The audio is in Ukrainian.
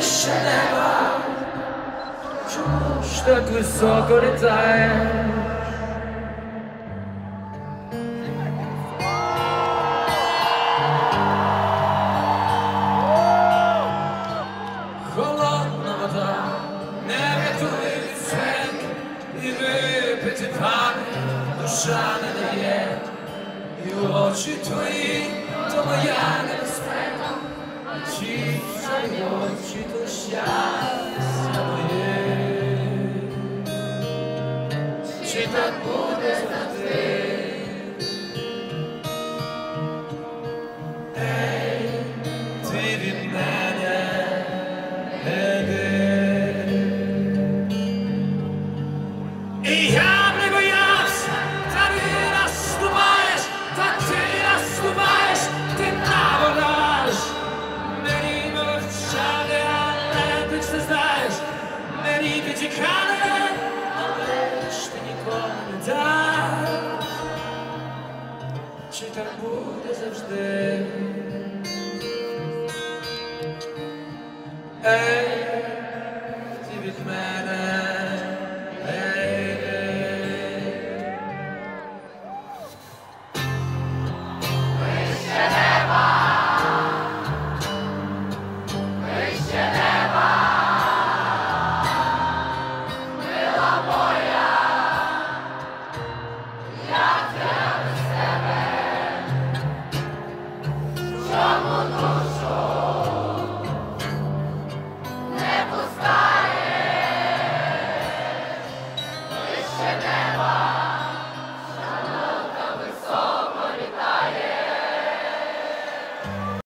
вище неба, чому ж так високо літаєш? Холодна спеки, і випити душа не дає, і очі твої, то моя небезпека, ті самі очі, то щастя моє. Чи ти тікати, але ж ти ніколи не даш. Чи так буде завжди? Ей, Shut down.